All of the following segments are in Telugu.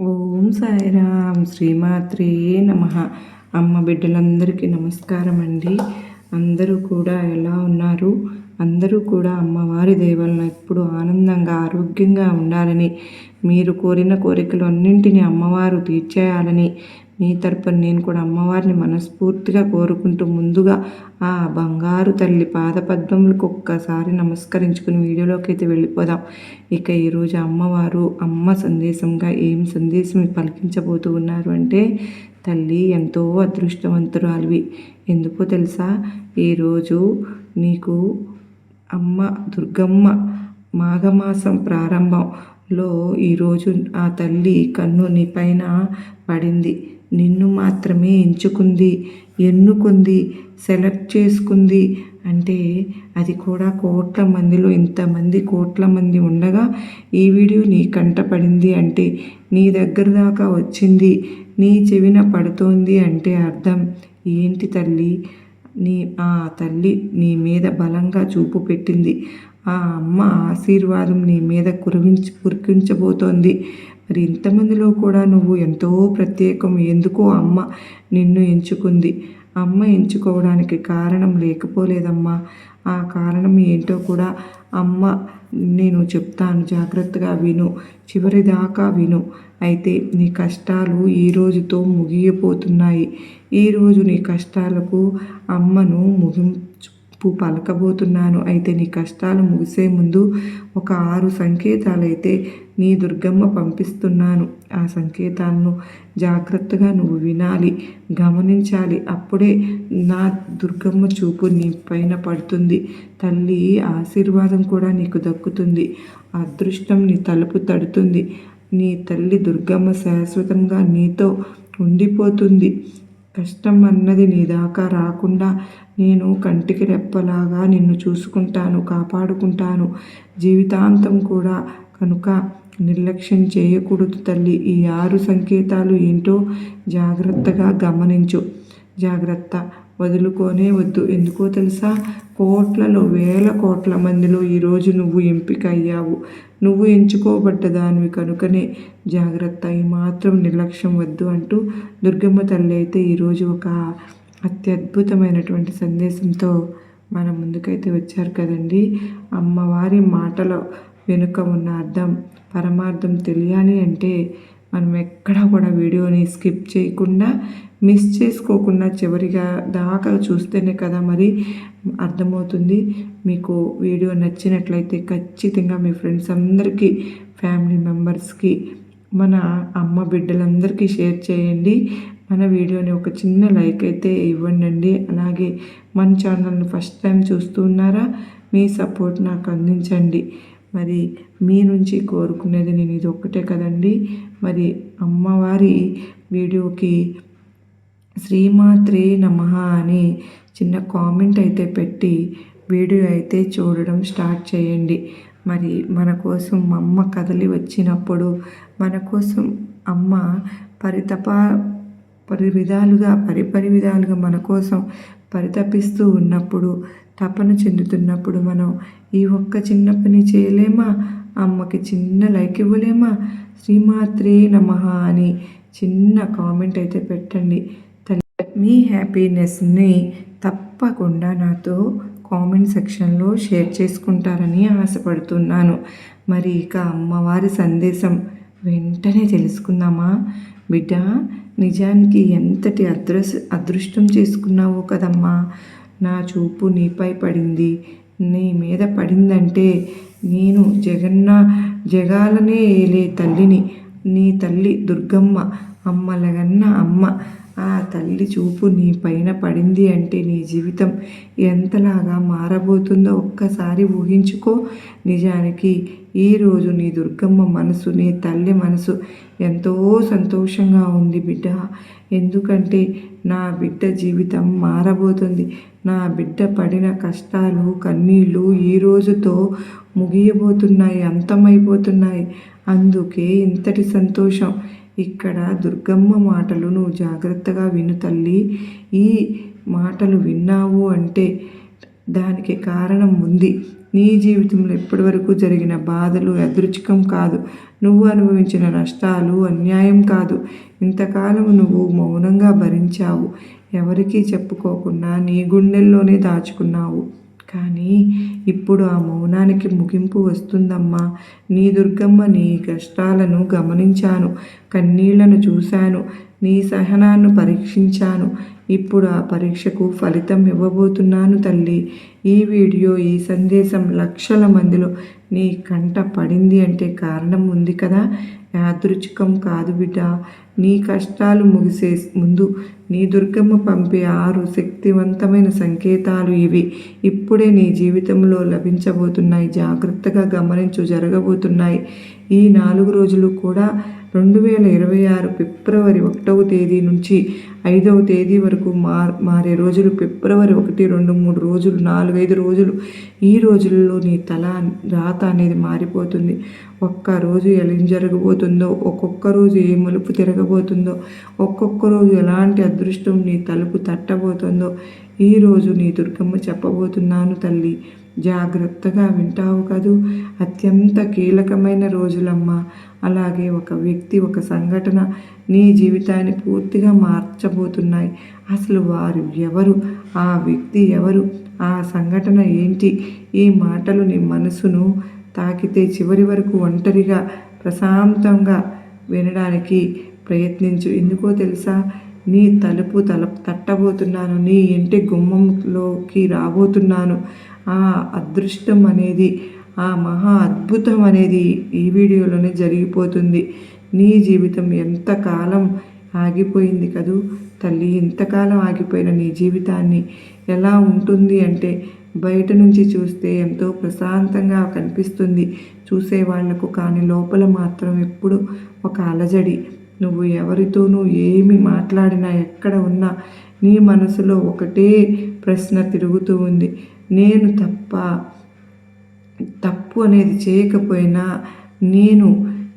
ఓం సాయిరామ్ శ్రీమాత్రే నమ. అమ్మ బిడ్డలందరికీ నమస్కారం అండి అందరూ కూడా ఎలా ఉన్నారు? అందరూ కూడా అమ్మవారి దేవలను ఎప్పుడు ఆనందంగా ఆరోగ్యంగా ఉండాలని మీరు కోరిన కోరికలు అన్నింటినీ అమ్మవారు తీర్చేయాలని మీ తరపున నేను కూడా అమ్మవారిని మనస్ఫూర్తిగా కోరుకుంటూ ముందుగా ఆ బంగారు తల్లి పాదపద్మములకు ఒక్కసారి నమస్కరించుకుని వీడియోలోకి అయితే వెళ్ళిపోదాం. ఇక ఈరోజు అమ్మవారు అమ్మ సందేశంగా ఏం సందేశం పలికించబోతూ ఉన్నారు అంటే తల్లి ఎంతో అదృష్టవంతురాలివి. ఎందుకో తెలుసా? ఈరోజు నీకు అమ్మ దుర్గమ్మ మాఘమాసం ప్రారంభంలో ఈరోజు ఆ తల్లి కన్ను నీ పైన పడింది. నిన్ను మాత్రమే ఎంచుకుంది ఎన్నుకుంది సెలెక్ట్ చేసుకుంది అంటే అది కూడా కోట్ల మందిలో ఇంతమంది కోట్ల మంది ఉండగా ఈ వీడియో నీ కంట పడింది అంటే నీ దగ్గర దాకా వచ్చింది నీ చెవిన పడుతోంది అంటే అర్థం. ఏంటి తల్లి? నీ ఆ తల్లి నీ మీద బలంగా చూపు పెట్టింది. ఆ అమ్మ ఆశీర్వాదం నీ మీద కురివించి కురికించబోతోంది మరి ఇంతమందిలో కూడా నువ్వు ఎంతో ప్రత్యేకం. ఎందుకో అమ్మ నిన్ను ఎంచుకుంది. అమ్మ ఎంచుకోవడానికి కారణం లేకపోలేదమ్మా. ఆ కారణం ఏంటో కూడా అమ్మ నేను చెప్తాను. జాగ్రత్తగా విను. చివరిదాకా విను. అయితే నీ కష్టాలు ఈ రోజుతో ముగియపోతున్నాయి ఈరోజు నీ కష్టాలకు అమ్మను ముగింపు పు పలకబోతున్నాను. అయితే నీ కష్టాలు ముగిసే ముందు ఒక ఆరు సంకేతాలు అయితే నీ దుర్గమ్మ పంపిస్తున్నాను. ఆ సంకేతాలను జాగ్రత్తగా నువ్వు వినాలి గమనించాలి. అప్పుడే నా దుర్గమ్మ చూపు నీ పైన పడుతుంది. తల్లి ఆశీర్వాదం కూడా నీకు దక్కుతుంది. అదృష్టం నీ తలుపు తడుతుంది. నీ తల్లి దుర్గమ్మ శాశ్వతంగా నీతో ఉండిపోతుంది. కష్టం అన్నది నీ దాకా రాకుండా నేను కంటికి రెప్పలాగా నిన్ను చూసుకుంటాను కాపాడుకుంటాను. జీవితాంతం కూడా కనుక నిర్లక్ష్యం చేయకూడదు తల్లి. ఈ ఆరు సంకేతాలు ఏంటో జాగ్రత్తగా గమనించు. జాగ్రత్త. వదులుకోనే వద్దు. ఎందుకో తెలుసా? కోట్లలో వేల కోట్ల మందిలో ఈరోజు నువ్వు ఎంపిక అయ్యావు నువ్వు ఎంచుకోబడ్డ దానివి కనుకనే. జాగ్రత్త ఈ మాత్రం నిర్లక్ష్యం వద్దు అంటూ దుర్గమ్మ తల్లి అయితే ఈరోజు ఒక అత్యద్భుతమైనటువంటి సందేశంతో మన ముందుకైతే వచ్చారు కదండి. అమ్మవారి మాటల వెనుక ఉన్న అర్థం పరమార్థం తెలియాలి అంటే మనం ఎక్కడా కూడా వీడియోని స్కిప్ చేయకుండా మిస్ చేసుకోకుండా చివరిగా దాకా చూస్తేనే కదా మరి అర్థమవుతుంది. మీకు వీడియో నచ్చినట్లయితే ఖచ్చితంగా మీ ఫ్రెండ్స్ అందరికీ ఫ్యామిలీ మెంబర్స్కి మన అమ్మ బిడ్డలందరికీ షేర్ చేయండి. మన వీడియోని ఒక చిన్న లైక్ అయితే ఇవ్వండి అలాగే మన ఛానల్ని ఫస్ట్ టైం చూస్తున్నారా మీ సపోర్ట్ నాకు అందించండి. మరి మీ నుంచి కోరుకునేది నేను ఇది ఒక్కటే కదండి. మరి అమ్మవారి వీడియోకి శ్రీమాత్రే నమ అని చిన్న కామెంట్ అయితే పెట్టి వీడియో అయితే చూడడం స్టార్ట్ చేయండి. మరి మన కోసం అమ్మ కదలి వచ్చినప్పుడు మన కోసం అమ్మ పరితప పరి విధాలుగా పరిపరి విధాలుగా మన కోసం పరితపిస్తూ ఉన్నప్పుడు తపన చెందుతున్నప్పుడు మనం ఈ ఒక్క చిన్న పని చేయలేమా? అమ్మకి చిన్న లైక్ ఇవ్వలేమా? శ్రీమాత్రే నమ అని చిన్న కామెంట్ అయితే పెట్టండి. మీ హ్యాపీనెస్ని తప్పకుండా నాతో కామెంట్ సెక్షన్లో షేర్ చేసుకుంటారని ఆశపడుతున్నాను. మరి ఇక అమ్మవారి సందేశం వెంటనే తెలుసుకుందామా? బిడ్డ నిజానికి ఎంతటి అదృశ అదృష్టం చేసుకున్నావో కదమ్మా? నా చూపు నీపై పడింది. నీ మీద పడిందంటే నేను జగన్న జగాలనే ఏలే తల్లిని. నీ తల్లి దుర్గమ్మ అమ్మలగన్న అమ్మ. ఆ తల్లి చూపు నీ పైన పడింది అంటే నీ జీవితం ఎంతలాగా మారబోతుందో ఒక్కసారి ఊహించుకో. నిజానికి ఈరోజు నీ దుర్గమ్మ మనసు నీ తల్లి మనసు ఎంతో సంతోషంగా ఉంది బిడ్డ. ఎందుకంటే నా బిడ్డ జీవితం మారబోతుంది. నా బిడ్డ పడిన కష్టాలు కన్నీళ్ళు ఈ రోజుతో ముగియబోతున్నాయి అంతమైపోతున్నాయి. అందుకే ఇంతటి సంతోషం. ఇక్కడ దుర్గమ్మ మాటలు నువ్వు జాగ్రత్తగా విను తల్లి. ఈ మాటలు విన్నావు అంటే దానికి కారణం ఉంది. నీ జీవితంలో ఇప్పటివరకు జరిగిన బాధలు అదృచ్ఛికం కాదు. నువ్వు అనుభవించిన నష్టాలు అన్యాయం కాదు. ఇంతకాలం నువ్వు మౌనంగా భరించావు. ఎవరికీ చెప్పుకోకుండా నీ గుండెల్లోనే దాచుకున్నావు. కానీ ఇప్పుడు ఆ మౌనానికి ముగింపు వస్తుందమ్మా. నీ దుర్గమ్మ నీ కష్టాలను గమనించాను కన్నీళ్ళను చూశాను నీ సహనాన్ని పరీక్షించాను. ఇప్పుడు ఆ పరీక్షకు ఫలితం ఇవ్వబోతున్నాను తల్లి. ఈ వీడియో ఈ సందేశం లక్షల మందిలో నీ కంట పడింది అంటే కారణం ఉంది కదా. యాదృచ్ఛికం కాదు బిడ్డ. నీ కష్టాలు ముగిసే ముందు నీ దుర్గమ్మ పంపే ఆరు శక్తివంతమైన సంకేతాలు ఇవి. ఇప్పుడే నీ జీవితంలో లభించబోతున్నాయి. జాగ్రత్తగా గమనించు జరగబోతున్నాయి. ఈ నాలుగు రోజులు కూడా రెండు వేల ఇరవై ఆరు ఫిబ్రవరి ఒకటవ తేదీ నుంచి ఐదవ తేదీ వరకు మార్ మారే రోజులు. ఫిబ్రవరి ఒకటి రెండు మూడు రోజులు నాలుగైదు రోజులు. ఈ రోజుల్లో నీ తల రాత అనేది మారిపోతుంది. ఒక్క రోజు ఎలా జరగబోతుందో ఒక్కొక్క రోజు ఏ మలుపు తిరగబోతుందో ఒక్కొక్క రోజు ఎలాంటి అదృష్టం నీ తలుపు తట్టబోతుందో ఈరోజు నీ దుర్గమ్మ చెప్పబోతున్నాను తల్లి. జాగ్రత్తగా వింటావు కదూ. అత్యంత కీలకమైన రోజులమ్మ. అలాగే ఒక వ్యక్తి ఒక సంఘటన నీ జీవితాన్ని పూర్తిగా మార్చబోతున్నాయి. అసలు వారు ఎవరు? ఆ వ్యక్తి ఎవరు? ఆ సంఘటన ఏంటి? ఈ మాటలు నీ మనసును తాకితే చివరి వరకు ఒంటరిగా ప్రశాంతంగా వినడానికి ప్రయత్నించు. ఎందుకో తెలుసా? నీ తలుపు తల తట్టబోతున్నాను. నీ ఇంటి గుమ్మంలోకి రాబోతున్నాను. ఆ అదృష్టం అనేది ఆ మహా అద్భుతం అనేది ఈ వీడియోలోనే జరిగిపోతుంది. నీ జీవితం ఎంతకాలం ఆగిపోయింది కదూ? తల్లి ఇంతకాలం ఆగిపోయిన నీ జీవితాన్ని ఎలా ఉంటుంది అంటే బయట నుంచి చూస్తే ఎంతో ప్రశాంతంగా కనిపిస్తుంది. చూసే వాళ్ళకు కానీ లోపల మాత్రం ఎప్పుడు ఒక అలజడి. నువ్వు ఎవరితోనూ ఏమి మాట్లాడినా ఎక్కడ ఉన్నా నీ మనసులో ఒకటే ప్రశ్న తిరుగుతూ ఉంది. నేను తప్ప తప్పు అనేది చేయకపోయినా నేను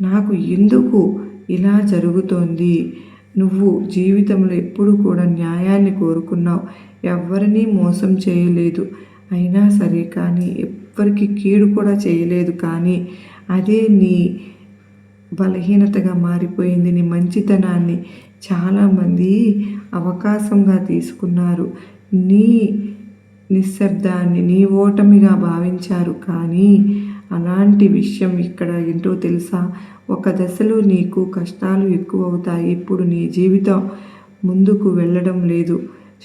నాకు ఎందుకు ఇలా జరుగుతోంది? నువ్వు జీవితంలో ఎప్పుడు కూడా న్యాయాన్ని కోరుకున్నావు. ఎవరినీ మోసం చేయలేదు. అయినా సరే కానీ ఎవ్వరికి కీడు కూడా చేయలేదు కానీ అదే నీ బలహీనతగా మారిపోయింది. నీ మంచితనాన్ని చాలామంది అవకాశంగా తీసుకున్నారు. నీ నిశ్శబ్దాన్ని నీ ఓటమిగా భావించారు కానీ అలాంటి విషయం ఇక్కడ ఏంటో తెలుసా? ఒక దశలో నీకు కష్టాలు ఎక్కువ అవుతాయి ఇప్పుడు నీ జీవితం ముందుకు వెళ్ళడం లేదు.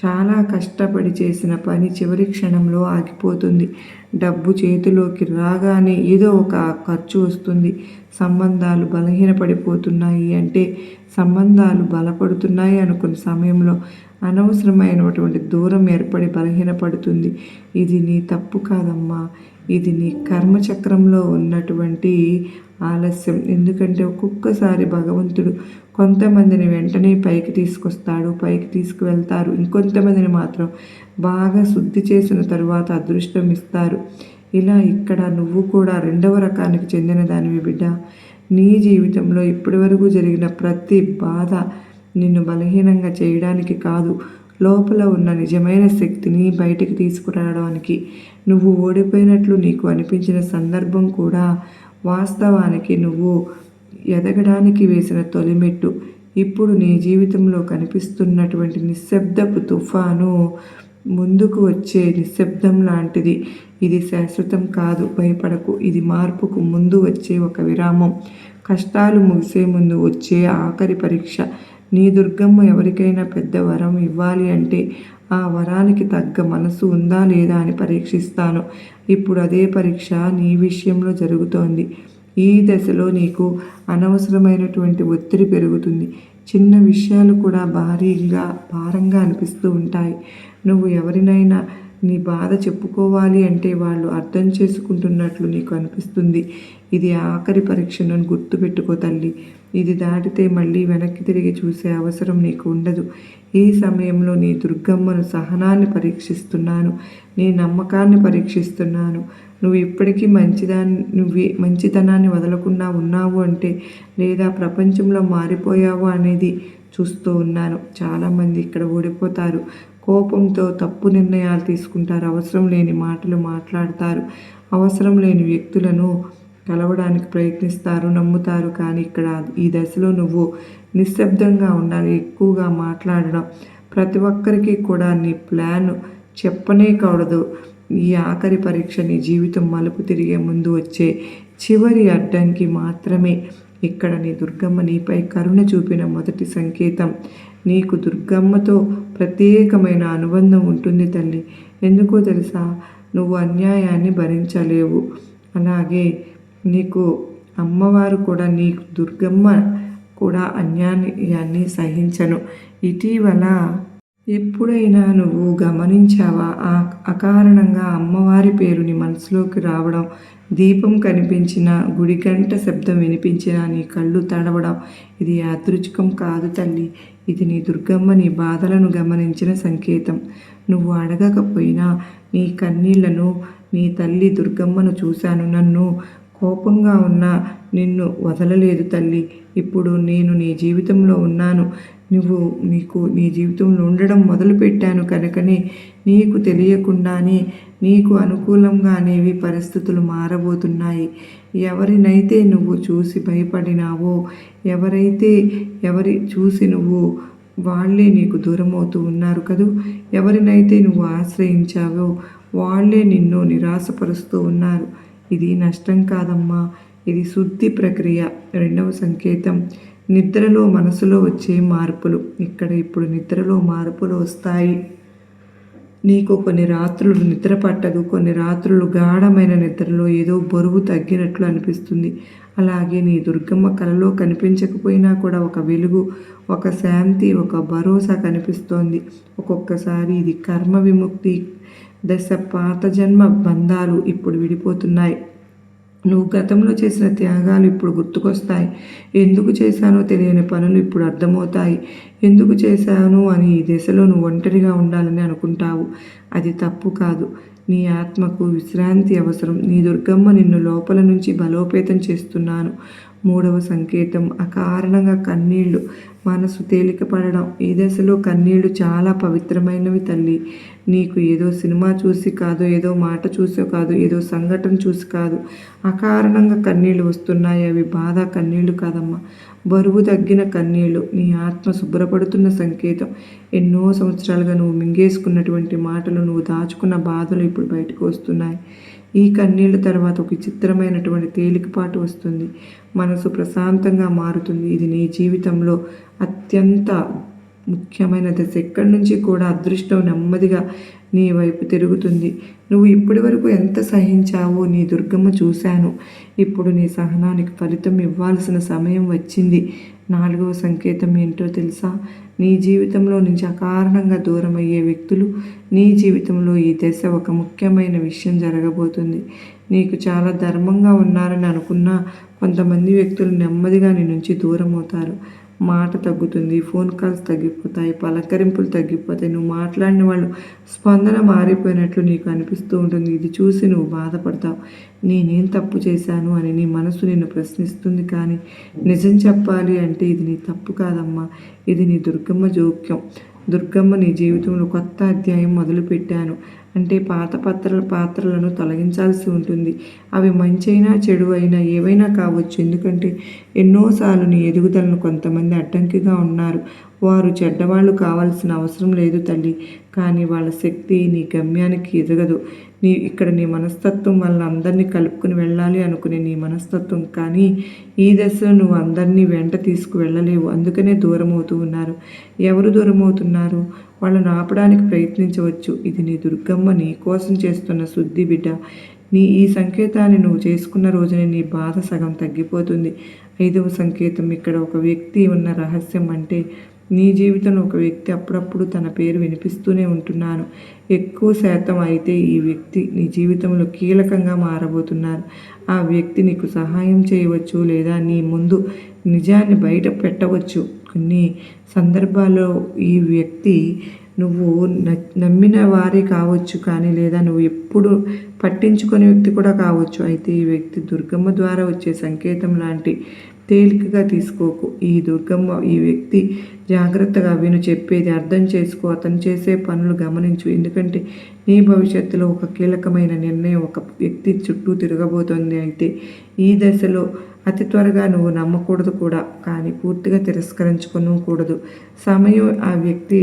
చాలా కష్టపడి చేసిన పని చివరి క్షణంలో ఆగిపోతుంది. డబ్బు చేతిలోకి రాగానే ఏదో ఒక ఖర్చు వస్తుంది. సంబంధాలు బలహీనపడిపోతున్నాయి అంటే సంబంధాలు బలపడుతున్నాయి అనుకున్న సమయంలో అనవసరమైనటువంటి దూరం ఏర్పడి బలహీనపడుతుంది. ఇది నీ తప్పు కాదమ్మా. ఇది నీ కర్మచక్రంలో ఉన్నటువంటి ఆలస్యం. ఎందుకంటే ఒక్కొక్కసారి భగవంతుడు కొంతమందిని వెంటనే పైకి తీసుకొస్తాడు పైకి తీసుకువెళ్తారు. ఇంకొంతమందిని మాత్రం బాగా శుద్ధి చేసిన తరువాత అదృష్టం ఇస్తారు. ఇలా ఇక్కడ నువ్వు కూడా రెండవ రకానికి చెందిన దానివి బిడ్డ. నీ జీవితంలో ఇప్పటివరకు జరిగిన ప్రతి బాధ నిన్ను బలహీనంగా చేయడానికి కాదు. లోపల ఉన్న నిజమైన శక్తిని బయటికి తీసుకురావడానికి. నువ్వు ఓడిపోయినట్లు నీకు అనిపించిన సందర్భం కూడా వాస్తవానికి నువ్వు ఎదగడానికి వేసిన తొలిమెట్టు. ఇప్పుడు నీ జీవితంలో కనిపిస్తున్నటువంటి నిశ్శబ్దపు తుఫాను ముందుకు వచ్చే నిశ్శబ్దం లాంటిది. ఇది శాశ్వతం కాదు భయపడకు. ఇది మార్పుకు ముందు వచ్చే ఒక విరామం. కష్టాలు ముగిసే ముందు వచ్చే ఆఖరి పరీక్ష. నీ దుర్గమ్మ ఎవరికైనా పెద్ద వరం ఇవ్వాలి అంటే ఆ వరానికి తగ్గ మనసు ఉందా లేదా అని పరీక్షిస్తాను. ఇప్పుడు అదే పరీక్ష నీ విషయంలో జరుగుతోంది. ఈ దశలో నీకు అనవసరమైనటువంటి ఒత్తిడి పెరుగుతుంది. చిన్న విషయాలు కూడా భారీగా భారంగా అనిపిస్తూ ఉంటాయి. నువ్వు ఎవరినైనా నీ బాధ చెప్పుకోవాలి అంటే వాళ్ళు అర్థం చేసుకుంటున్నట్లు నీకు అనిపిస్తుంది. ఇది ఆఖరి పరీక్షను గుర్తుపెట్టుకో తల్లి. ఇది దాటితే మళ్ళీ వెనక్కి తిరిగి చూసే అవసరం నీకు ఉండదు. ఈ సమయంలో నీ దుర్గమ్మను సహనాన్ని పరీక్షిస్తున్నాను. నీ నమ్మకాన్ని పరీక్షిస్తున్నాను. నువ్వు ఇప్పటికీ మంచిదాన్ని నువ్వు మంచితనాన్ని వదలకుండా ఉన్నావు అంటే లేదా ప్రపంచంలో మారిపోయావు అనేది చూస్తూ ఉన్నాను. చాలామంది ఇక్కడ ఓడిపోతారు. కోపంతో తప్పు నిర్ణయాలు తీసుకుంటారు. అవసరం లేని మాటలు మాట్లాడతారు. అవసరం లేని వ్యక్తులను కలవడానికి ప్రయత్నిస్తారు నమ్ముతారు. కానీ ఇక్కడ ఈ దశలో నువ్వు నిశ్శబ్దంగా ఉండాలి ఎక్కువగా మాట్లాడడం. ప్రతి ఒక్కరికి కూడా నీ ప్లాన్ చెప్పనే కూడదు ఈ ఆఖరి పరీక్ష నీ జీవితం మలుపు తిరిగే ముందు వచ్చే చివరి అడ్డంకి మాత్రమే. ఇక్కడ నీ దుర్గమ్మ నీపై కరుణ చూపిన మొదటి సంకేతం. నీకు దుర్గమ్మతో ప్రత్యేకమైన అనుబంధం ఉంటుంది తల్లి. ఎందుకో తెలుసా? నువ్వు అన్యాయాన్ని భరించలేవు. అలాగే నీకు అమ్మవారు కూడా నీ దుర్గమ్మ కూడా అన్యాయాన్ని సహించను. ఇటీవల ఎప్పుడైనా నువ్వు గమనించావా? ఆ అకారణంగా అమ్మవారి పేరుని మనసులోకి రావడం దీపం కనిపించిన గుడిగంట శబ్దం వినిపించిన నీ కళ్ళు తడవడం ఇది యాదృచ్ఛికం కాదు తల్లి. ఇది నీ దుర్గమ్మ నీ బాధలను గమనించిన సంకేతం. నువ్వు అడగకపోయినా నీ కన్నీళ్ళను నీ తల్లి దుర్గమ్మను చూశాను. నన్ను కోపంగా ఉన్న నిన్ను వదలలేదు తల్లి. ఇప్పుడు నేను నీ జీవితంలో ఉన్నాను. నువ్వు నీకు నీ జీవితంలో ఉండడం మొదలుపెట్టాను కనుకనే నీకు తెలియకుండానే నీకు అనుకూలంగానేవి పరిస్థితులు మారబోతున్నాయి. ఎవరినైతే నువ్వు చూసి భయపడినావో ఎవరైతే ఎవరి చూసి నువ్వు వాళ్ళే నీకు దూరం అవుతూ ఉన్నారు కదూ? ఎవరినైతే నువ్వు ఆశ్రయించావో వాళ్ళే నిన్ను నిరాశపరుస్తూ ఉన్నారు. ఇది నష్టం కాదమ్మా. ఇది శుద్ధి ప్రక్రియ. రెండవ సంకేతం. నిద్రలో మనసులో వచ్చే మార్పులు. ఇక్కడ ఇప్పుడు నిద్రలో మార్పులు వస్తాయి. నీకు కొన్ని రాత్రులు నిద్ర పట్టదు. కొన్ని రాత్రులు గాఢమైన నిద్రలో ఏదో బరువు తగ్గినట్లు అనిపిస్తుంది. అలాగే నీ దుర్గమ్మ కలలో కనిపించకపోయినా కూడా ఒక వెలుగు ఒక శాంతి ఒక భరోసా కనిపిస్తోంది. ఒక్కొక్కసారి ఇది కర్మ విముక్తి. దశ పాత జన్మ బంధాలు ఇప్పుడు విడిపోతున్నాయి. నువ్వు గతంలో చేసిన త్యాగాలు ఇప్పుడు గుర్తుకొస్తాయి. ఎందుకు చేశానో తెలియని పనులు ఇప్పుడు అర్థమవుతాయి. ఎందుకు చేశాను అని ఈ దశలో నువ్వు ఒంటరిగా ఉండాలని అనుకుంటావు. అది తప్పు కాదు. నీ ఆత్మకు విశ్రాంతి అవసరం. నీ దుర్గమ్మ నిన్ను లోపల నుంచి బలోపేతం చేస్తున్నాను. మూడవ సంకేతం అకారణంగా కన్నీళ్ళు. మనసు తేలికపడడం. ఈ దశలో కన్నీళ్ళు చాలా పవిత్రమైనవి తల్లి. నీకు ఏదో సినిమా చూసి కాదు ఏదో మాట చూసో కాదు ఏదో సంఘటన చూసి కాదు. అకారణంగా కన్నీళ్ళు వస్తున్నాయి. అవి బాధ కన్నీళ్ళు కాదమ్మా. బరువు తగ్గిన కన్నీళ్ళు నీ ఆత్మ శుభ్రపడుతున్న సంకేతం. ఎన్నో సంవత్సరాలుగా నువ్వు మింగేసుకున్నటువంటి మాటలు నువ్వు దాచుకున్న బాధలు ఇప్పుడు బయటకు వస్తున్నాయి. ఈ కన్నీళ్ళ తర్వాత ఒక చిత్రమైనటువంటి తేలికపాటు వస్తుంది. మనసు ప్రశాంతంగా మారుతుంది. ఇది నీ జీవితంలో అత్యంత ముఖ్యమైన దశ ఎక్కడి నుంచి కూడా అదృష్టం నెమ్మదిగా నీ వైపు తిరుగుతుంది. నువ్వు ఇప్పటి వరకు ఎంత సహించావో నీ దుర్గమ్మ చూశాను. ఇప్పుడు నీ సహనానికి ఫలితం ఇవ్వాల్సిన సమయం వచ్చింది. నాలుగవ సంకేతం ఏంటో తెలుసా? నీ జీవితంలో నుంచి అకారణంగా దూరం అయ్యే వ్యక్తులు నీ జీవితంలో ఈ దశ ఒక ముఖ్యమైన విషయం జరగబోతుంది. నీకు చాలా ధర్మంగా ఉన్నారని అనుకున్న కొంతమంది వ్యక్తులు నెమ్మదిగా నీ నుంచి దూరం అవుతారు మాట తగ్గుతుంది ఫోన్ కాల్స్ తగ్గిపోతాయి పలకరింపులు తగ్గిపోతాయి. నువ్వు మాట్లాడిన వాళ్ళు స్పందన మారిపోయినట్లు నీకు అనిపిస్తూ ఉంటుంది. ఇది చూసి నువ్వు బాధపడతావు. నేనేం తప్పు చేశాను అని నీ మనసు నిన్ను ప్రశ్నిస్తుంది కానీ నిజం చెప్పాలి అంటే ఇది నీ తప్పు కాదమ్మా. ఇది నీ దుర్గమ్మ జోక్యం. దుర్గమ్మ నీ జీవితంలో కొత్త అధ్యాయం మొదలుపెట్టాను. అంటే పాత పాత్రల పాత్రలను తొలగించాల్సి ఉంటుంది. అవి మంచైనా చెడు అయినా ఏవైనా కావచ్చు. ఎందుకంటే ఎన్నోసార్లు నీ ఎదుగుదలను కొంతమంది అడ్డంకిగా ఉన్నారు. వారు చెడ్డవాళ్ళు కావాల్సిన అవసరం లేదు తల్లి. కానీ వాళ్ళ శక్తి నీ గమ్యానికి ఎదగదు. నీ ఇక్కడ నీ మనస్తత్వం వల్ల అందరినీ కలుపుకుని వెళ్ళాలి అనుకునే నీ మనస్తత్వం. కానీ ఈ దశలో నువ్వు అందరినీ వెంట తీసుకువెళ్ళలేవు అందుకనే దూరం అవుతూ ఉన్నారు. ఎవరు దూరం అవుతున్నారు వాళ్ళను ఆపడానికి ప్రయత్నించవచ్చు. ఇది నీ దుర్గమ్మ నీ కోసం చేస్తున్న శుద్ధి బిడ్డ. నీ ఈ సంకేతాన్ని నువ్వు చేసుకున్న రోజునే నీ బాధ సగం తగ్గిపోతుంది. ఐదవ సంకేతం ఇక్కడ ఒక వ్యక్తి ఉన్న రహస్యం అంటే నీ జీవితంలో ఒక వ్యక్తి అప్పుడప్పుడు తన పేరు వినిపిస్తూనే ఉంటున్నాను. ఎక్కువ శాతం అయితే ఈ వ్యక్తి నీ జీవితంలో కీలకంగా మారబోతున్నారు. ఆ వ్యక్తి నీకు సహాయం చేయవచ్చు లేదా నీ ముందు నిజాన్ని బయట పెట్టవచ్చు. కొన్ని సందర్భాల్లో ఈ వ్యక్తి నువ్వు నమ్మిన వారే కావచ్చు కానీ లేదా నువ్వు ఎప్పుడు పట్టించుకునే వ్యక్తి కూడా కావచ్చు. అయితే ఈ వ్యక్తి దుర్గమ్మ ద్వారా వచ్చే సంకేతం లాంటి తేలికగా తీసుకోకు. ఈ దుర్గమ్మ ఈ వ్యక్తి జాగ్రత్తగా విను చెప్పేది అర్థం చేసుకో. అతను చేసే పనులు గమనించు. ఎందుకంటే నీ భవిష్యత్తులో ఒక కీలకమైన నిర్ణయం ఒక వ్యక్తి చుట్టూ తిరగబోతోంది. అయితే ఈ దశలో అతి త్వరగా నువ్వు నమ్మకూడదు కూడా కానీ పూర్తిగా తిరస్కరించుకోకూడదు సమయం ఆ వ్యక్తి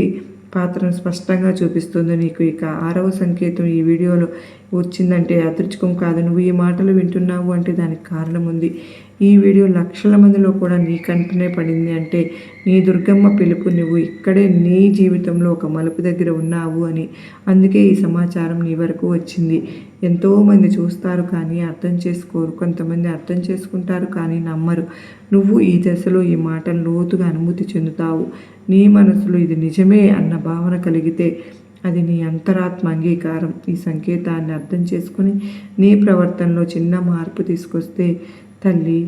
పాత్రను స్పష్టంగా చూపిస్తుంది నీకు. ఇక ఆరవ సంకేతం ఈ వీడియోలో వచ్చిందంటే అదృష్టం కాదు. నువ్వు ఈ మాటలు వింటున్నావు అంటే దానికి కారణం ఉంది ఈ వీడియో లక్షల మందిలో కూడా నీ కంటనే పడింది అంటే నీ దుర్గమ్మ పిలుపు నువ్వు ఇక్కడే నీ జీవితంలో ఒక మలుపు దగ్గర ఉన్నావు అని. అందుకే ఈ సమాచారం నీ వరకు వచ్చింది. ఎంతోమంది చూస్తారు కానీ అర్థం చేసుకోరు. కొంతమంది అర్థం చేసుకుంటారు కానీ నమ్మరు. నువ్వు ఈ దశలో ఈ మాటలు లోతుగా అనుభూతి చెందుతావు. నీ మనసులో ఇది నిజమే అన్న భావన కలిగితే అది నీ అంతరాత్మ అంగీకారం. ఈ సంకేతాన్ని అర్థం చేసుకుని నీ ప్రవర్తనలో చిన్న మార్పు తీసుకొస్తే తల్లి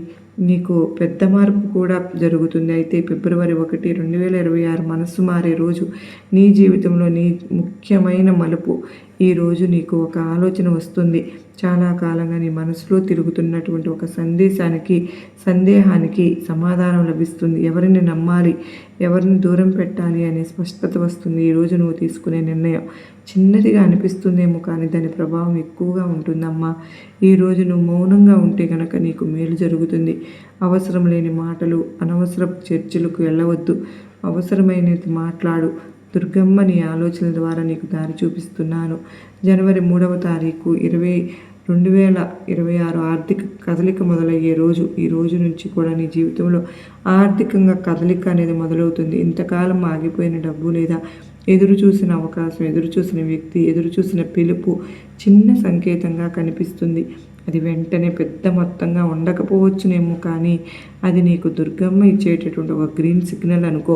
నీకు పెద్ద మార్పు కూడా జరుగుతుంది. అయితే ఫిబ్రవరి ఒకటి రెండు వేల ఇరవై ఆరు మనసు మారే రోజు నీ జీవితంలో నీ ముఖ్యమైన మలుపు. ఈరోజు నీకు ఒక ఆలోచన వస్తుంది. చాలా కాలంగా నీ మనసులో తిరుగుతున్నటువంటి ఒక సందేశానికి సందేహానికి సమాధానం లభిస్తుంది. ఎవరిని నమ్మాలి ఎవరిని దూరం పెట్టాలి అనే స్పష్టత వస్తుంది. ఈరోజు నువ్వు తీసుకునే నిర్ణయం చిన్నదిగా అనిపిస్తుందేమో కానీ దాని ప్రభావం ఎక్కువగా ఉంటుందమ్మా. ఈరోజు నువ్వు మౌనంగా ఉంటే కనుక నీకు మేలు జరుగుతుంది. అవసరం లేని మాటలు అనవసరపు చర్చలకు వెళ్ళవద్దు. అవసరమైనది మాట్లాడు. దుర్గమ్మ నీ ఆలోచనల ద్వారా నీకు దారి చూపిస్తున్నాను. జనవరి మూడవ తారీఖు ఇరవై రెండు వేల ఇరవై ఆరు ఆర్థిక కదలిక మొదలయ్యే రోజు. ఈ రోజు నుంచి కూడా నీ జీవితంలో ఆర్థికంగా కదలిక అనేది మొదలవుతుంది. ఇంతకాలం ఆగిపోయిన డబ్బు లేదా ఎదురు చూసిన అవకాశం ఎదురు చూసిన వ్యక్తి ఎదురు చూసిన పిలుపు చిన్న సంకేతంగా కనిపిస్తుంది. అది వెంటనే పెద్ద మొత్తంగా ఉండకపోవచ్చునేమో కానీ అది నీకు దుర్గమ్మ ఇచ్చేటటువంటి ఒక గ్రీన్ సిగ్నల్ అనుకో.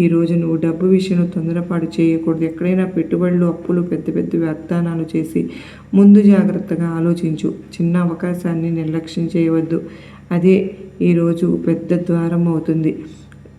ఈరోజు నువ్వు డబ్బు విషయంలో తొందరపాటు చేయకూడదు. ఎక్కడైనా పెట్టుబడులు అప్పులు పెద్ద పెద్ద వాగ్దానాలు చేసి ముందు జాగ్రత్తగా ఆలోచించు. చిన్న అవకాశాన్ని నిర్లక్ష్యం చేయవద్దు. అదే ఈరోజు పెద్ద ద్వారం అవుతుంది.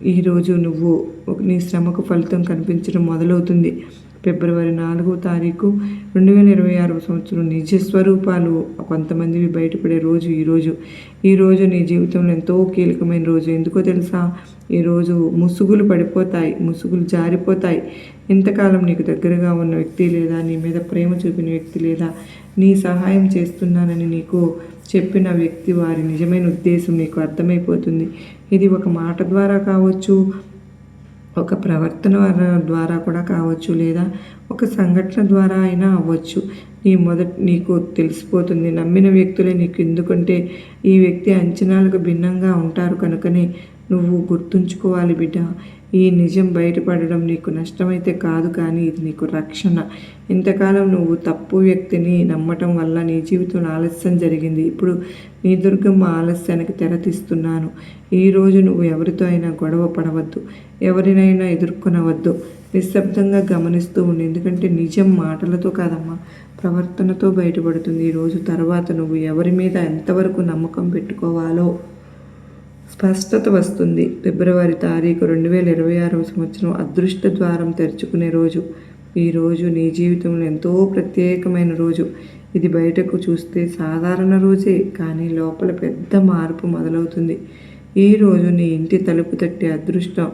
ఈరోజు నువ్వు నీ శ్రమకు ఫలితం కనిపించడం మొదలవుతుంది. ఫిబ్రవరి నాలుగో తారీఖు రెండు వేల ఇరవై ఆరవ సంవత్సరం. నిజ స్వరూపాలు కొంతమందివి బయటపడే రోజు ఈరోజు ఈరోజు నీ జీవితంలో ఎంతో కీలకమైన రోజు. ఎందుకో తెలుసా? ఈరోజు ముసుగులు పడిపోతాయి ముసుగులు జారిపోతాయి. ఇంతకాలం నీకు దగ్గరగా ఉన్న వ్యక్తి లేదా నీ మీద ప్రేమ చూపిన వ్యక్తి లేదా నీ సహాయం చేస్తున్నానని నీకు చెప్పిన వ్యక్తి వారి నిజమైన ఉద్దేశం నీకు అర్థమైపోతుంది. ఇది ఒక మాట ద్వారా కావచ్చు ఒక ప్రవర్తన ద్వారా కూడా కావచ్చు లేదా ఒక సంఘటన ద్వారా అయినా అవ్వచ్చు. నీ మొదటి నీకు తెలిసిపోతుంది. నమ్మిన వ్యక్తులే నీకు ఎందుకంటే ఈ వ్యక్తి అంచనాలకు భిన్నంగా ఉంటారు కనుకనే నువ్వు గుర్తుంచుకోవాలి బిడ్డ. ఈ నిజం బయటపడడం నీకు నష్టమైతే కాదు కానీ ఇది నీకు రక్షణ. ఇంతకాలం నువ్వు తప్పు వ్యక్తిని నమ్మటం వల్ల నీ జీవితంలో ఆలస్యం జరిగింది. ఇప్పుడు నీ దుర్గమ్మ ఆలస్యానికి తెరతీస్తున్నాను ఈరోజు నువ్వు ఎవరితో అయినా గొడవ పడవద్దు. ఎవరినైనా ఎదుర్కొనవద్దు. నిశ్శబ్దంగా గమనిస్తూ ఉండి. ఎందుకంటే నిజం మాటలతో కాదమ్మా ప్రవర్తనతో బయటపడుతుంది. ఈరోజు తర్వాత నువ్వు ఎవరి మీద ఎంతవరకు నమ్మకం పెట్టుకోవాలో స్పష్టత వస్తుంది. ఫిబ్రవరి తారీఖు రెండు వేల ఇరవై ఆరవ సంవత్సరం అదృష్ట ద్వారం తెరుచుకునే రోజు. ఈ రోజు నీ జీవితంలో ఎంతో ప్రత్యేకమైన రోజు. ఇది బయటకు చూస్తే సాధారణ రోజే కానీ లోపల పెద్ద మార్పు మొదలవుతుంది. ఈ రోజు నీ ఇంటి తలుపు తట్టే అదృష్టం.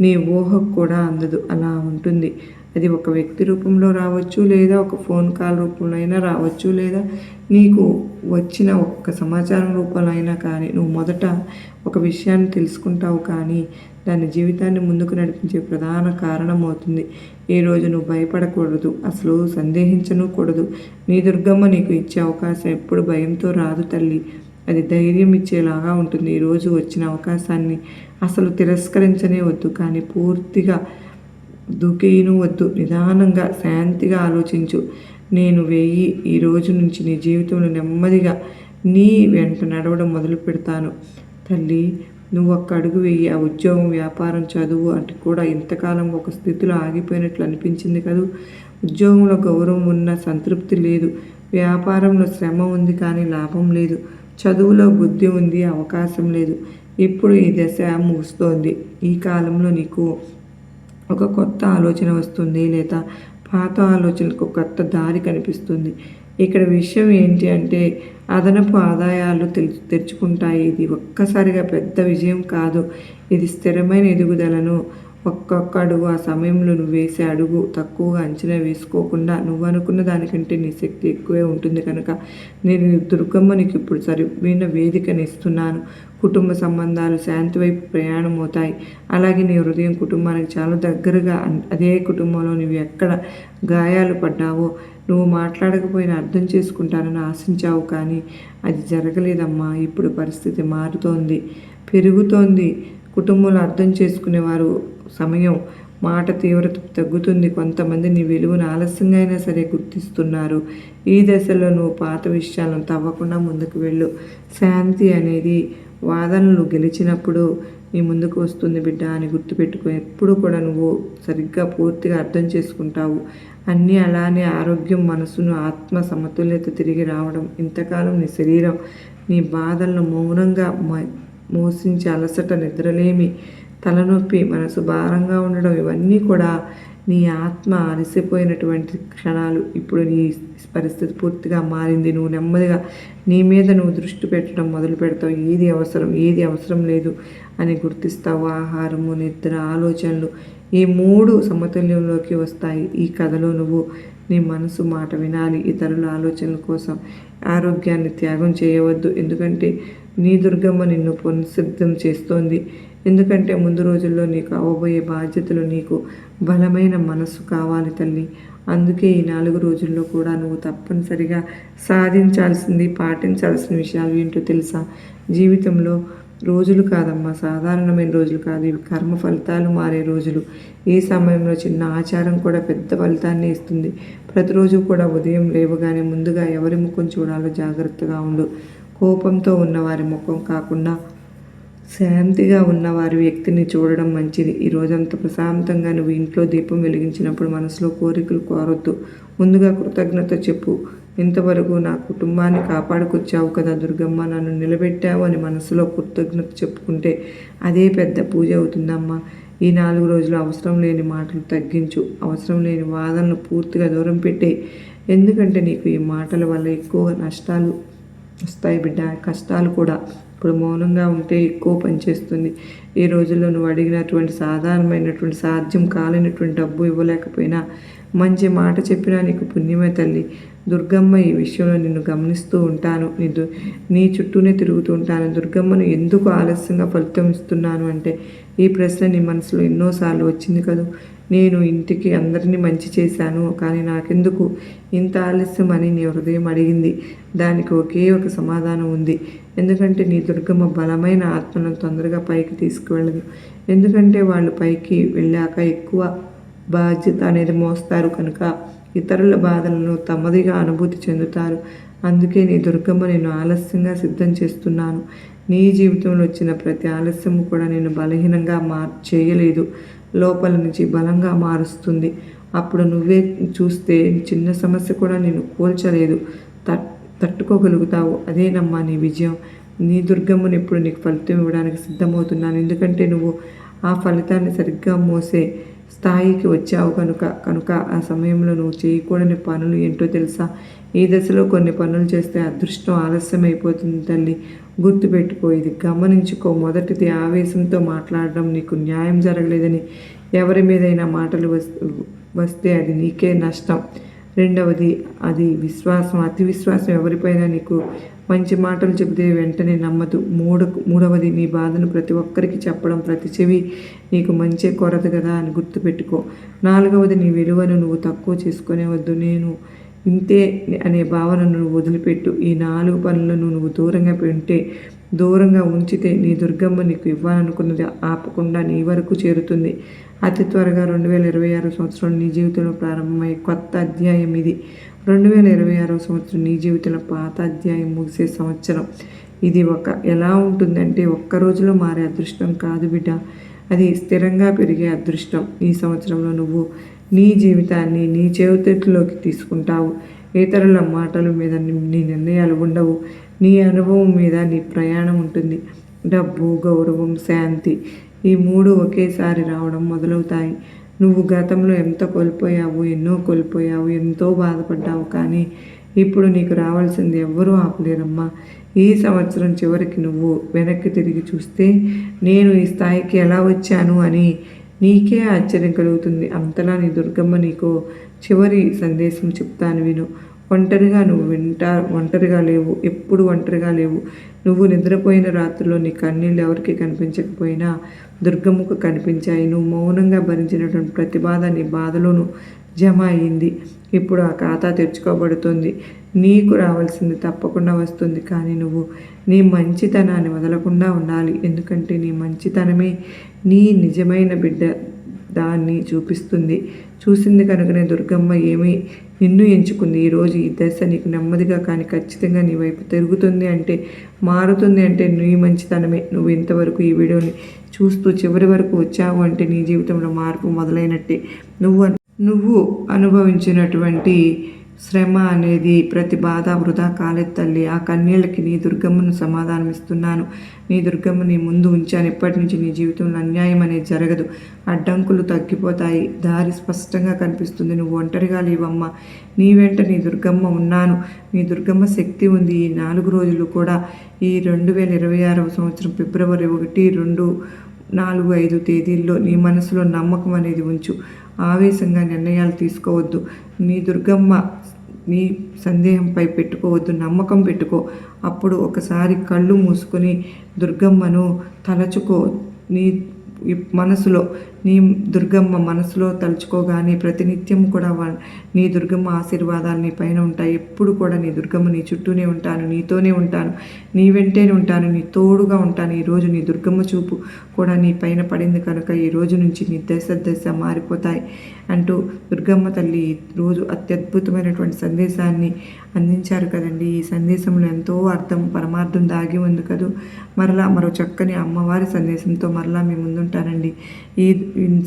నీ ఊహకు కూడా అందదు. అలా ఉంటుంది. అది ఒక వ్యక్తి రూపంలో రావచ్చు లేదా ఒక ఫోన్ కాల్ రూపంలో అయినా రావచ్చు లేదా నీకు వచ్చిన ఒక్క సమాచారం రూపంలో అయినా కానీ నువ్వు మొదట ఒక విషయాన్ని తెలుసుకుంటావు కానీ దాని జీవితాన్ని ముందుకు నడిపించే ప్రధాన కారణం అవుతుంది ఈ రోజు నువ్వు భయపడకూడదు అసలు సందేహించనూకూడదు. నీ దుర్గమ్మ నీకు ఇచ్చే అవకాశం ఎప్పుడు భయంతో రాదు తల్లి. అది ధైర్యం ఇచ్చేలాగా ఉంటుంది. ఈరోజు వచ్చిన అవకాశాన్ని అసలు తిరస్కరించనే వద్దు కానీ పూర్తిగా దూకేయను వద్దు. నిదానంగా శాంతిగా ఆలోచించు. నేను వెయ్యి ఈ రోజు నుంచి నీ జీవితంలో నెమ్మదిగా నీ వెంట నడవడం మొదలు పెడతాను తల్లి నువ్వు ఒక్క అడుగు వెయ్యి ఆ ఉద్యోగం వ్యాపారం చదువు అంటే కూడా ఇంతకాలం ఒక స్థితిలో ఆగిపోయినట్లు అనిపించింది కదూ? ఉద్యోగంలో గౌరవం ఉన్న సంతృప్తి లేదు. వ్యాపారంలో శ్రమ ఉంది కానీ లాభం లేదు. చదువులో బుద్ధి ఉంది అవకాశం లేదు. ఇప్పుడు ఈ దశ ముగుస్తోంది. ఈ కాలంలో నీకు ఒక కొత్త ఆలోచన వస్తుంది లేదా పాత ఆలోచనకు కొత్త దారి కనిపిస్తుంది. ఇక్కడ విషయం ఏంటి అంటే అదనపు ఆదాయాలు తెలు తెరుచుకుంటాయి. ఇది ఒక్కసారిగా పెద్ద విజయం కాదు. ఇది స్థిరమైన ఎదుగుదలను. ఒక్కొక్క అడుగు ఆ సమయంలో నువ్వు వేసే అడుగు తక్కువగా అంచనా వేసుకోకుండా నువ్వు అనుకున్న దానికంటే నీ శక్తి ఎక్కువే ఉంటుంది కనుక నేను దుర్గమ్మ నీకు ఇప్పుడు సరిపోయిన వేదికని ఇస్తున్నాను కుటుంబ సంబంధాలు శాంతి వైపు ప్రయాణం అవుతాయి అలాగే నీ హృదయం కుటుంబానికి చాలా దగ్గరగా అదే కుటుంబంలో నువ్వు ఎక్కడ గాయాలు పడ్డావో నువ్వు మాట్లాడకపోయినా అర్థం చేసుకుంటానని ఆశించావు కానీ అది జరగలేదమ్మా. ఇప్పుడు పరిస్థితి మారుతోంది పెరుగుతోంది. కుటుంబంలో అర్థం చేసుకునేవారు సమయం మాట తీవ్రత తగ్గుతుంది. కొంతమంది నీ విలువను ఆలస్యంగా అయినా సరే గుర్తిస్తున్నారు. ఈ దశలో నువ్వు పాత విషయాలను తవ్వకుండా ముందుకు వెళ్ళు. శాంతి అనేది వాదనలు గెలిచినప్పుడు నీ ముందుకు వస్తుంది బిడ్డ అని గుర్తుపెట్టుకో ఎప్పుడు కూడా నువ్వు సరిగ్గా పూర్తిగా అర్థం చేసుకుంటావు. అన్నీ అలానే ఆరోగ్యం మనసును ఆత్మ సమతుల్యత తిరిగి రావడం. ఇంతకాలం నీ శరీరం నీ బాధలను మౌనంగా మోసించి అలసట నిద్రలేమి తలనొప్పి మనసు భారంగా ఉండడం ఇవన్నీ కూడా నీ ఆత్మ అలసిపోయినటువంటి క్షణాలు. ఇప్పుడు నీ పరిస్థితి పూర్తిగా మారింది. నువ్వు నెమ్మదిగా నీ మీద నువ్వు దృష్టి పెట్టడం మొదలు పెడతావు. ఏది అవసరం ఏది అవసరం లేదు అని గుర్తిస్తావు. ఆహారము నిద్ర ఆలోచనలు ఈ మూడు సమతుల్యంలోకి వస్తాయి. ఈ కథలో నువ్వు నీ మనసు మాట వినాలి. ఇతరుల ఆలోచనల కోసం ఆరోగ్యాన్ని త్యాగం చేయవద్దు. ఎందుకంటే నీ దుర్గమ్మ నిన్ను పునఃసిద్ధం చేస్తోంది. ఎందుకంటే ముందు రోజుల్లో నీకు అవ్వబోయే బాధ్యతలు నీకు బలమైన మనస్సు కావాలి తల్లి. అందుకే ఈ నాలుగు రోజుల్లో కూడా నువ్వు తప్పనిసరిగా సాధించాల్సింది పాటించాల్సిన విషయాలు ఏంటో తెలుసా? జీవితంలో రోజులు కాదమ్మా సాధారణమైన రోజులు కాదు. ఇవి కర్మ ఫలితాలు మారే రోజులు. ఈ సమయంలో చిన్న ఆచారం కూడా పెద్ద ఫలితాన్ని ఇస్తుంది. ప్రతిరోజు కూడా ఉదయం లేవగానే ముందుగా ఎవరి ముఖం చూడాలో జాగ్రత్తగా ఉండు. కోపంతో ఉన్నవారి ముఖం కాకుండా శాంతిగా ఉన్నవారి వ్యక్తిని చూడడం మంచిది. ఈ రోజంతా ప్రశాంతంగా నువ్వు ఇంట్లో దీపం వెలిగించినప్పుడు మనసులో కోరికలు కోరొద్దు. ముందుగా కృతజ్ఞత చెప్పు. ఇంతవరకు నా కుటుంబాన్ని కాపాడుకొచ్చావు కదా దుర్గమ్మ. నన్ను నిలబెట్టావు అని మనసులో కృతజ్ఞత చెప్పుకుంటే అదే పెద్ద పూజ అవుతుందమ్మా. ఈ నాలుగు రోజులు అవసరం లేని మాటలు తగ్గించు. అవసరం లేని వాదనలు పూర్తిగా దూరం పెట్టే. ఎందుకంటే నీకు ఈ మాటల వల్ల ఎక్కువ నష్టాలు వస్తాయి బిడ్డ. కష్టాలు కూడా. ఇప్పుడు మౌనంగా ఉంటే ఎక్కువ పనిచేస్తుంది ఈ రోజుల్లో నువ్వు అడిగినటువంటి సాధారణమైనటువంటి సాధ్యం కాలేనటువంటి డబ్బు ఇవ్వలేకపోయినా మంచి మాట చెప్పినా నీకు పుణ్యమే తల్లి. దుర్గమ్మ ఈ విషయంలో నిన్ను గమనిస్తూ ఉంటాను. నీ నీ చుట్టూనే తిరుగుతూ ఉంటాను. దుర్గమ్మను ఎందుకు ఆలస్యంగా ఫలితం ఇస్తున్నాను అంటే ఈ ప్రశ్న నీ మనసులో ఎన్నోసార్లు వచ్చింది కదా. నేను ఇంటికి అందరినీ మంచి చేశాను కానీ నాకెందుకు? ఇంత ఆలస్యం అని నీ హృదయం అడిగింది. దానికి ఒకే ఒక సమాధానం ఉంది. ఎందుకంటే నీ దుర్గమ్మ బలమైన ఆత్మను తొందరగా పైకి తీసుకువెళ్ళదు. ఎందుకంటే వాళ్ళు పైకి వెళ్ళాక ఎక్కువ బాధ్యత అనేది మోస్తారు కనుక ఇతరుల బాధలను తమదిగా అనుభూతి చెందుతారు. అందుకే నీ దుర్గమ్మ నేను ఆలస్యంగా సిద్ధం చేస్తున్నాను. నీ జీవితంలో వచ్చిన ప్రతి ఆలస్యము కూడా నేను బలహీనంగా మార్ చేయలేదు. లోపల నుంచి బలంగా మారుస్తుంది. అప్పుడు నువ్వే చూస్తే చిన్న సమస్య కూడా నేను కోల్చలేదు. తట్ తట్టుకోగలుగుతావు. అదేనమ్మా నీ విజయం. నీ దుర్గమ్మను ఇప్పుడు నీకు ఫలితం ఇవ్వడానికి సిద్ధమవుతున్నాను. ఎందుకంటే నువ్వు ఆ ఫలితాన్ని సరిగ్గా మోసే స్థాయికి వచ్చావు కనుక కనుక ఆ సమయంలో నువ్వు చేయకూడని పనులు ఏంటో తెలుసా? ఈ దశలో కొన్ని పనులు చేస్తే అదృష్టం ఆలస్యం అయిపోతుంది తల్లి. గుర్తుపెట్టుకో ఇది గమనించుకో. మొదటిది ఆవేశంతో మాట్లాడడం నీకు న్యాయం జరగలేదని ఎవరి మీదైనా మాటలు వస్తే అది నీకే నష్టం. రెండవది అది విశ్వాసం అతి విశ్వాసం ఎవరిపైన నీకు మంచి మాటలు చెబితే వెంటనే నమ్మదు. మూడు మూడవది నీ బాధను ప్రతి ఒక్కరికి చెప్పడం ప్రతి చెవి నీకు మంచి కొరత కదా అని గుర్తుపెట్టుకో. నాలుగవది నీ విలువను నువ్వు తక్కువ చేసుకునే వద్దు. నేను ఇంతే అనే భావనను నువ్వు వదిలిపెట్టు. ఈ నాలుగు పనులను నువ్వు దూరంగా పెంటే దూరంగా ఉంచితే నీ దుర్గమ్మ నీకు ఇవ్వాలనుకున్నది ఆపకుండా నీ వరకు చేరుతుంది. అతి త్వరగా రెండు వేల ఇరవై ఆరో సంవత్సరం నీ జీవితంలో ప్రారంభమై కొత్త అధ్యాయం ఇది. రెండు వేల ఇరవై ఆరో సంవత్సరం నీ జీవితంలో పాత అధ్యాయం ముగిసే సంవత్సరం. ఇది ఒక ఎలా ఉంటుందంటే ఒక్క రోజులో మారే అదృష్టం కాదు బిడ్డ. అది స్థిరంగా పెరిగే అదృష్టం. ఈ సంవత్సరంలో నువ్వు నీ జీవితాన్ని నీ చేతిలోకి తీసుకుంటావు. ఇతరుల మాటల మీద నీ నిర్ణయాలు ఉండవు. నీ అనుభవం మీద నీ ప్రయాణం ఉంటుంది. డబ్బు గౌరవం శాంతి ఈ మూడు ఒకేసారి రావడం మొదలవుతాయి. నువ్వు గతంలో ఎంత కోల్పోయావు ఎన్నో కోల్పోయావు ఎంతో బాధపడ్డావు కానీ ఇప్పుడు నీకు రావాల్సింది ఎవ్వరూ ఆపలేరమ్మా. ఈ సంవత్సరం చివరికి నువ్వు వెనక్కి తిరిగి చూస్తే నేను ఈ స్థాయికి ఎలా వచ్చాను అని నీకే ఆశ్చర్యం కలుగుతుంది. అంతలా నీ దుర్గమ్మ నీకు చివరి సందేశం చెప్తాను విను. ఒంటరిగా నువ్వు వింటా ఒంటరిగా లేవు ఎప్పుడు ఒంటరిగా లేవు. నువ్వు నిద్రపోయిన రాత్రిలో నీ కన్నీళ్ళు ఎవరికి కనిపించకపోయినా దుర్గమ్మకు కనిపించాయి. నువ్వు మౌనంగా భరించినటువంటి ప్రతి బాధ నీ బాధలోను జమ అయింది. ఇప్పుడు ఆ ఖాతా తెరుచుకోబడుతుంది. నీకు రావాల్సింది తప్పకుండా వస్తుంది. కానీ నువ్వు నీ మంచితనాన్ని వదలకుండా ఉండాలి. ఎందుకంటే నీ మంచితనమే నీ నిజమైన బిడ్డ దాన్ని చూపిస్తుంది. చూసింది కనుకనే దుర్గమ్మ ఏమీ నిన్ను ఎంచుకుంది ఈరోజు ఈ దశ నీకు నెమ్మదిగా కానీ ఖచ్చితంగా నీ వైపు తిరుగుతుంది అంటే మారుతుంది అంటే నీ మంచితనమే. నువ్వు ఇంతవరకు ఈ వీడియోని చూస్తూ చివరి వరకు వచ్చావు అంటే నీ జీవితంలో మార్పు మొదలైనట్టే. నువ్వు నువ్వు అనుభవించినటువంటి శ్రమ అనేది ప్రతి బాధ వృధా కాలెత్తల్లి ఆ కన్నీళ్ళకి నీ దుర్గమ్మను సమాధానమిస్తున్నాను. నీ దుర్గమ్మ నీ ముందు ఉంచాను. ఎప్పటి నుంచి నీ జీవితంలో అన్యాయం అనేది జరగదు. అడ్డంకులు తగ్గిపోతాయి. దారి స్పష్టంగా కనిపిస్తుంది. నువ్వు ఒంటరిగా లేవమ్మ. నీ వెంట నీ దుర్గమ్మ ఉన్నాను. నీ దుర్గమ్మ శక్తి ఉంది. ఈ నాలుగు రోజులు కూడా ఈ రెండు వేల ఇరవై ఆరవ సంవత్సరం ఫిబ్రవరి ఒకటి రెండు నాలుగు ఐదు తేదీల్లో నీ మనసులో నమ్మకం అనేది ఉంచు. ఆవేశంగా నిర్ణయాలు తీసుకోవద్దు. నీ దుర్గమ్మ నీ సందేహంపై పెట్టుకోవద్దు నమ్మకం పెట్టుకో. అప్పుడు ఒకసారి కళ్ళు మూసుకొని దుర్గమ్మను తలచుకో నీ మనసులో నీ దుర్గమ్మ మనసులో తలుచుకోగానే ప్రతినిత్యం కూడా నీ దుర్గమ్మ ఆశీర్వాదాలు నీ పైన ఉంటాయి. ఎప్పుడు కూడా నీ దుర్గమ్మ నీ చుట్టూనే ఉంటాను నీతోనే ఉంటాను నీ వెంటనే ఉంటాను నీ తోడుగా ఉంటాను. ఈరోజు నీ దుర్గమ్మ చూపు కూడా నీ పైన పడింది కనుక ఈ రోజు నుంచి నీ దశ దశ మారిపోతాయి అంటూ దుర్గమ్మ తల్లి రోజు అత్యద్భుతమైనటువంటి సందేశాన్ని అందించారు కదండి. ఈ సందేశంలో ఎంతో అర్థం పరమార్థం దాగి ఉంది కదూ. మరలా మరో చక్కని అమ్మవారి సందేశంతో మరలా మీ ముందుంటానండి. ఈ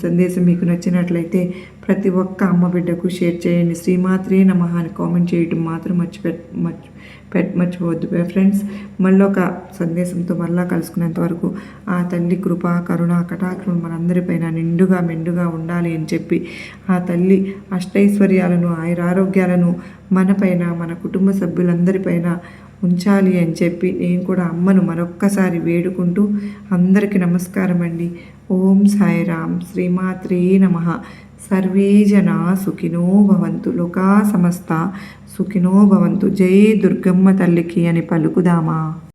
సందేశం మీకు నచ్చినట్లయితే ప్రతి ఒక్క అమ్మ బిడ్డకు షేర్ చేయండి. శ్రీమాత్రే నమ అని కామెంట్ చేయటం మాత్రం మర్చిపె మర్చి పెట్ మర్చిపోవద్దు. ఫ్రెండ్స్ మళ్ళీ ఒక సందేశంతో మళ్ళా కలుసుకునేంత వరకు ఆ తల్లి కృప కరుణ కటాక్షం మనందరిపైన నిండుగా మెండుగా ఉండాలి అని చెప్పి ఆ తల్లి అష్టైశ్వర్యాలను ఆయురారోగ్యాలను మనపైన మన కుటుంబ సభ్యులందరిపైన ఉంచాలి అని చెప్పి నేను కూడా అమ్మను మరొక్కసారి వేడుకుంటూ అందరికీ నమస్కారం అండి ఓం సాయిరామ్ శ్రీమాత్రే నమ. సర్వే జనా సుఖినో భవంతు. లోకా సమస్త సుఖినో భవంతు. జై దుర్గమ్మ తల్లికి అని పలుకుదామా?